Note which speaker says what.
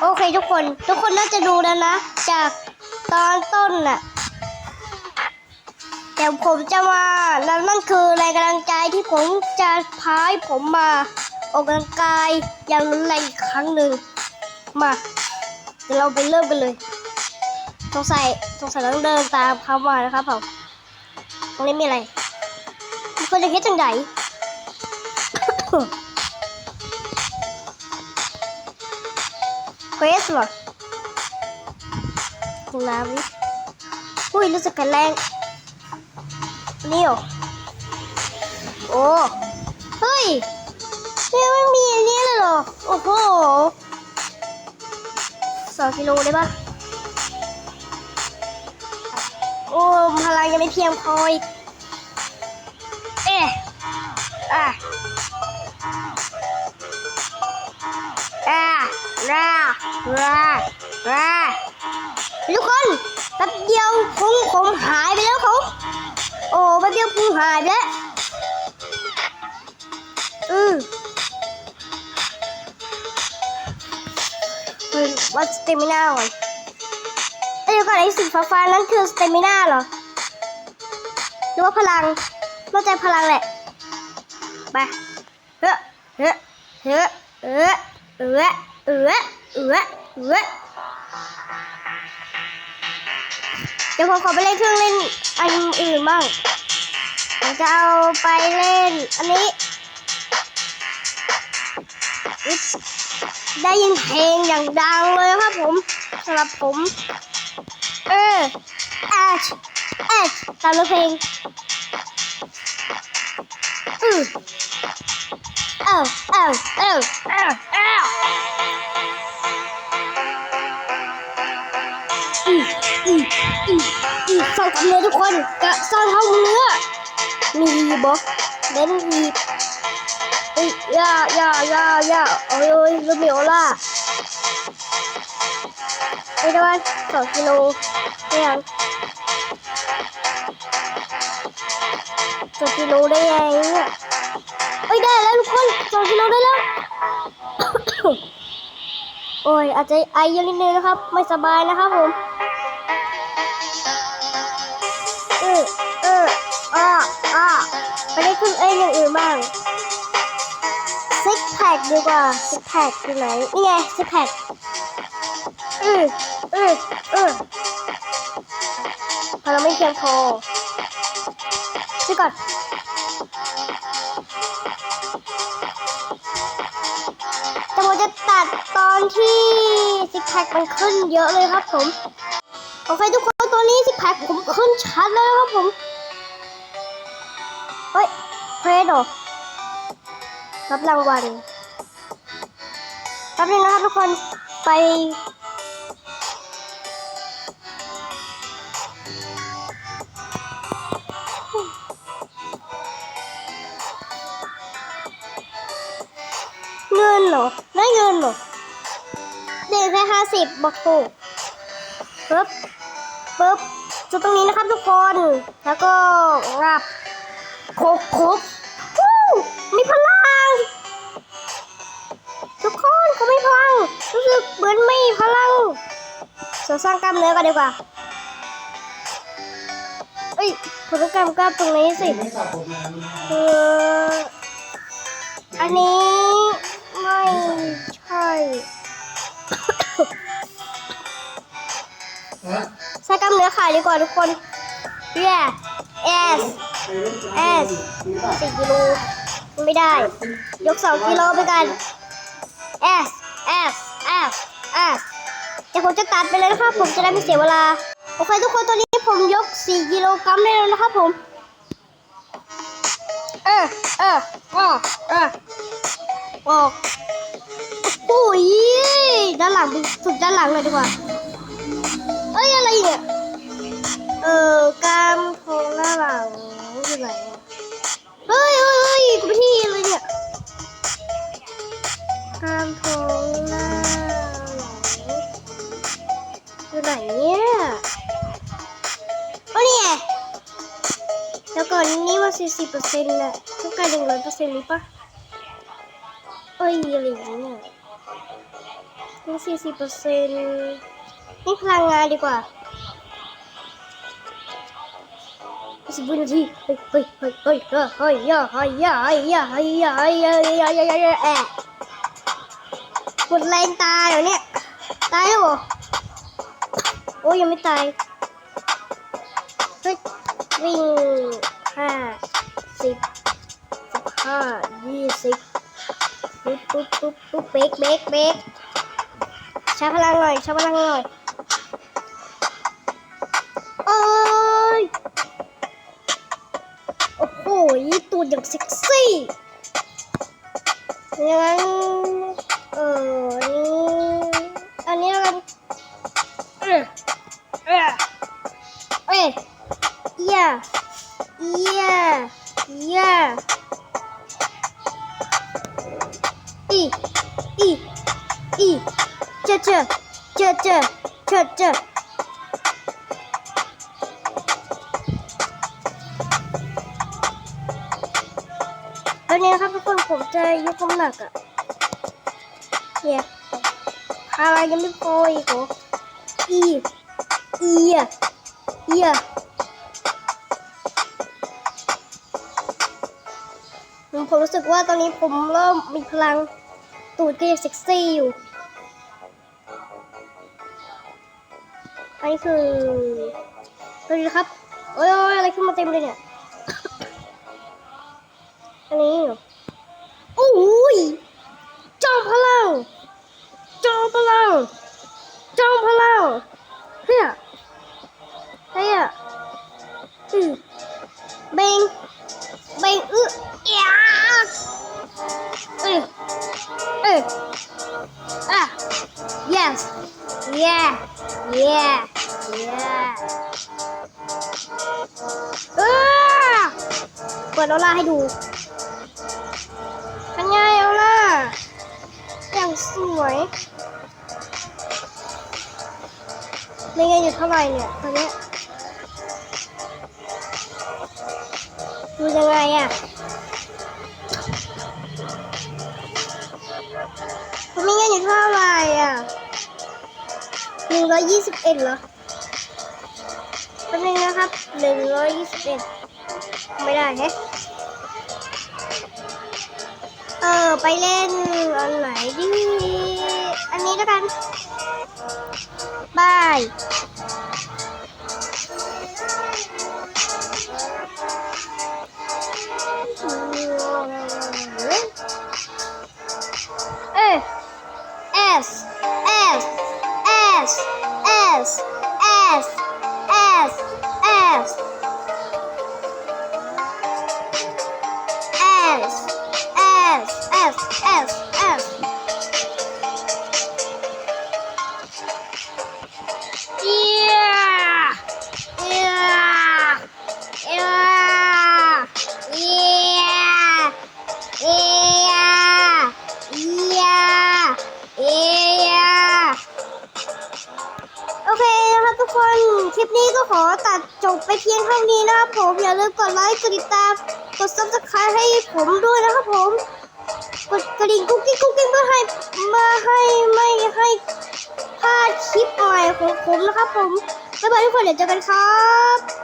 Speaker 1: โอเคทุกคนทุกคนน่าจะดูแล้วนะ จากตอนต้นน่ะเดี๋ยวผมจะมาแล้วนั่นคือแรงกำลังใจที่ผมจะพาให้ผมมาออกกำลังกายอย่างรุนแรงอีกครั้งหนึ่งมาเดี๋ยวเราไปเริ่มกันเลยสงสัยสงสัยเราต้องเดินตามเขามานะครับผมตรงนี้มีอะไรคนจะคิดจังได สเหรอถึงน้ำดิอุ้ยรู้สึกแข็งแรงนี่เหรอโอ้ เฮ้ยเนี่ยมันมีอันนี้เลยเหรอ โอ้โหสองกิโลได้ปะโอ้พลังยังไม่เพียงพออีก ราราทุกคนแป๊บเดียวพุงผมหายไปแล้วเขาโอ้แป๊บเดียวพุงหายไปแล้วอือเฮ้ยวัดสเตมินาก่อนเอ้ยเดี๋ยวก่อนไอ้สีฟ้าๆนั่นคือสเตมินาเหรอหรือว่าพลังน่าจะพลังแหละไปเฮ้อเฮ้อเฮ้อเออเอือเอือ เอือเอือเดี๋ยวผมขอไปเล่นเครื่องเล่นอันอื่นบ้างผมจะเอาไปเล่น อันนี้ได้ยินเพลงอย่างดังเลยครับผมสำหรับผม เออแอชแอชตามร้อเพลงอือเออเออเออเออเออ อีอีอีฟังกันเลยทุกคนกะซ่อนเท้าเนื้อมีรีบอกเล่นรีเฮ้ยย่าย่าย่าย่าโอ้ยโอ้ยลูกเหมียวล่ะไปด้วันสองกิโลได้ยังสองกิโลได้ยังเนี่ยเอ้ยได้แล้วทุกคนสองกิโลได้แล้ว โอ้ยอาจจะไอเยอะนิดนึงนะครับ ไม่สบายนะครับผม ไปได้ขึ้นเอ้ยอย่างอื่นบ้างซิกแพคดีกว่าซิกแพคอยู่ไหนนี่ไงซิกแพคเออเออเออพอเราไม่เพียงพอดูก่อนแต่ผมจะตัดตอนที่ซิกแพคมันขึ้นเยอะเลยครับผม โอเคทุกคนตัวนี้ซิกแพคผมขึ้นชัดเลยครับผม เฮ้ยเพรดเหรอรับรางวัลแป๊บนึงนะครับทุกคนไป เงินเหรอได้เงินเหรอเด็กแค่ห้าสิบบอกถูกปึ๊บปึ๊บจุดตรงนี้นะครับทุกคน แล้วก็งับ ครบครบวู้มีพลัง ทุกคนเขาไม่พลัง รู้สึกเหมือนไม่พลังเสริมสร้างกล้ามเนื้อกันดีกว่าเอ้ยผมต้องกำกับตรงนี้สิ
Speaker 2: เอ
Speaker 1: ออันนี้ไม่ใช่ใส่กล้ามเนื้อขายดีกว่าทุกคน yeah yes s s สี่กิโลไม่ได้ ยกสองกิโลไปกัน s s s s เดี๋ยวผมจะตัดไปเลยนะครับ ผมจะได้ไม่เสียเวลา โอเคทุกคนตอนนี้ผมยก 4 กิโลกรัมได้แล้วนะครับผม เออเออเออเออออกโอ้ยด้านหลังไปสุดด้านหลังเลยดีกว่า เอ้ย อะไรเนี่ย เออกล้ามโครงหน้าหลัง อยู่ไหนอะเฮ้ยเฮ้ยเฮ้ยกูไปที่เลยเนี่ยกล้ามโครงหน้าหลังอยู่ไหนเนี่ยโอ้เนี่ไงแล้วก่อนนี้ว่าสี่สิบเปอร์เซ็นต์น่ะต้องการหนึ่งร้อยเปอร์เซ็นต์หรือปะเอ้ยอะไรอย่างเงี้ยนี่สี่สิบเปอร์เซ็นต์นี่พลังงานดีกว่า สิบวินาทีเฮ้ยเฮ้ยเฮ้ยเฮ้ยเฮ้ยเฮ้ยย่าเฮ้ยเฮ้ยเฮ้ยเฮ้ยเฮ้ยเฮ้ยเฮ้ยแอะหมดแรงตายเหรอเนี่ยตายแล้วเหรอโอ้ยยังไม่ตายเฮ้ยวิ่งห้าสิบสิบห้ายี่สิบปุ๊บปุ๊บปุ๊บปุ๊บเบรกเบรกเบรกใช้พลังหน่อยใช้พลังหน่อย jam seksi ini kan oh ini ah, ini kan. Eh eh, eh iya iya iya. I i i caca caca caca นี้นะครับทุกคนผมจะยกน้ำหนักอะเนี่ยพารายังไม่พออีกเหรออีอีอะอีอะผมรู้สึกว่าตอนนี้ผมเริ่มมีพลังตูดก็ยังเซ็กซี่อยู่ อันนี้คือดูดิครับ โอ้ยอะไรขึ้นมาเต็มเลยเนี่ย อันนี้โอ้ยจอมพลังจอมพลังจอมพลังเฮียเฮียอือเบงเบงอึเอียเออเอออะ yes yeah yeah yeah เออเปิดออร่าให้ดู สวยไม่ไงอยู่เท่าไหร่เนี่ยตอนนี้ดูยังไงอะไม่ไงอยู่เท่าไหร่อะหนึ่งร้อยยี่สิบเอ็ดเหรอแป๊บนึงนะครับหนึ่งร้อยยี่สิบเอ็ดไม่ได้แฮะ เออ ไปเล่นอันไหนดี อันนี้แล้วกัน บายอืม เคนะครับทุกคนคลิปนี้ก็ขอตัดจบไปเพียงเท่านี้นะครับผมอย่าลืมกดไลค์กดติดตามกด subscribe ให้ผมด้วยนะครับผมกดกระดิ่งกุ๊กกิ๊กกุ๊กกิ๊กเพื่อให้มาให้ไม่ให้พลาดคลิปใหม่ของผมนะครับผมบ๊ายบายทุกคนเดี๋ยวเจอกันครับ